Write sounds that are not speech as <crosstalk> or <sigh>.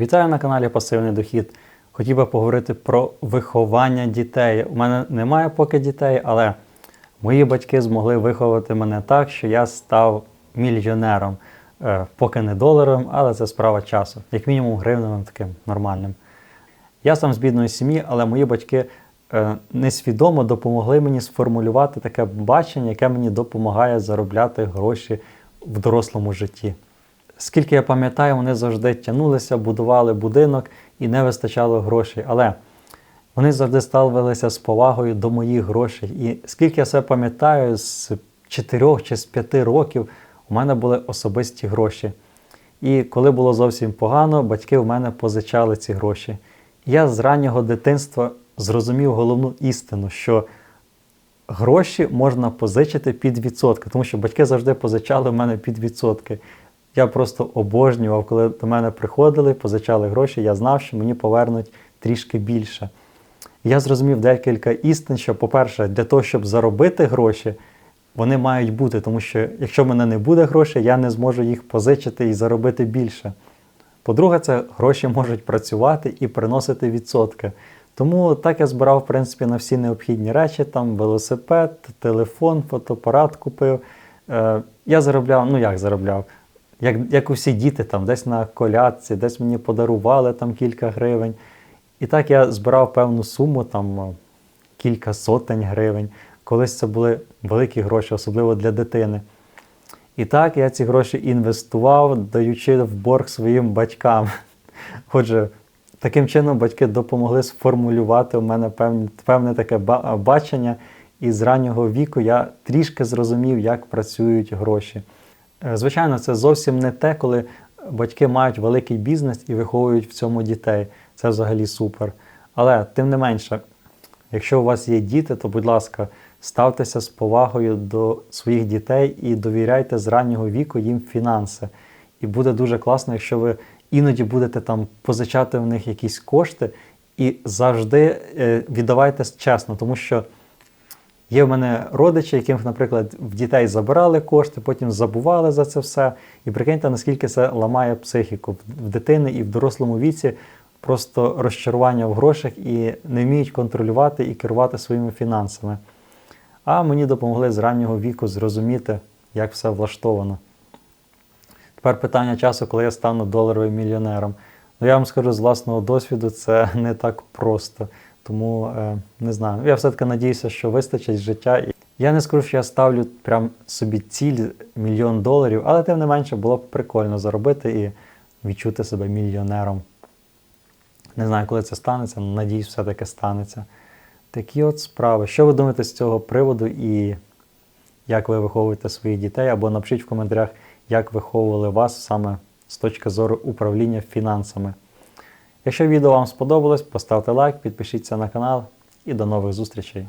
Вітаю на каналі Пасивний Дохід. Хотів би поговорити про виховання дітей. У мене немає поки дітей, але мої батьки змогли виховати мене так, що я став мільйонером. Е, Поки не доларовим, але це справа часу, як мінімум гривневим таким нормальним. Я сам з бідної сім'ї, але мої батьки е, несвідомо допомогли мені сформулювати таке бачення, яке мені допомагає заробляти гроші в дорослому житті. Скільки я пам'ятаю, вони завжди тягнулися, будували будинок і не вистачало грошей. Але вони завжди ставилися з повагою до моїх грошей. І скільки я себе пам'ятаю, з 4 чи з 5 років у мене були особисті гроші. І коли було зовсім погано, батьки в мене позичали ці гроші. Я з раннього дитинства зрозумів головну істину, що гроші можна позичити під відсотки, тому що батьки завжди позичали в мене під відсотки. Я просто обожнював, коли до мене приходили, позичали гроші, я знав, що мені повернуть трішки більше. Я зрозумів декілька істин, що, по-перше, для того, щоб заробити гроші, вони мають бути, тому що якщо в мене не буде грошей, я не зможу їх позичити і заробити більше. По-друге, це гроші можуть працювати і приносити відсотки. Тому так я збирав, в принципі, на всі необхідні речі, там велосипед, телефон, фотоапарат купив. Е, я заробляв, ну як заробляв? Як, як усі діти, там, десь на колядці, десь мені подарували там кілька гривень. І так я збирав певну суму, там е, кілька сотень гривень. Колись це були великі гроші, особливо для дитини. І так я ці гроші інвестував, даючи в борг своїм батькам. <laughs> Отже, таким чином батьки допомогли сформулювати у мене певне, певне таке бачення, і з раннього віку я трішки зрозумів, як працюють гроші. Е, Звичайно, це зовсім не те, коли батьки мають великий бізнес і виховують в цьому дітей. Це взагалі супер. Але тим не менше, якщо у вас є діти, то будь ласка, ставтеся з повагою до своїх дітей і довіряйте з раннього віку їм фінанси. І буде дуже класно, якщо ви іноді будете там позичати в них якісь кошти і завжди е, віддавайте чесно, тому що. Є в мене родичі, яким, наприклад, в дітей забирали кошти, потім забували за це все. І прикиньте, наскільки це ламає психіку в дитини і в дорослому віці просто розчарування в грошах і не вміють контролювати і керувати своїми фінансами. А мені допомогли з раннього віку зрозуміти, як все влаштовано. Тепер питання часу, коли я стану доларовим мільйонером. Ну, я вам скажу з власного досвіду, це <laughs> не так просто. Тому е, не знаю. Я все-таки надіюся, що вистачить життя. Я не скажу, що я ставлю прям собі ціль мільйон доларів, але тим не менше було б прикольно заробити і відчути себе мільйонером. Не знаю, коли це станеться, але надіюсь, все-таки станеться. Такі от справи. Що ви думаєте з цього приводу і як ви виховуєте своїх дітей? Або напишіть в коментарях, як виховували вас саме з точки зору управління фінансами. Якщо відео вам сподобалось, поставте лайк, підпишіться на канал і до нових зустрічей.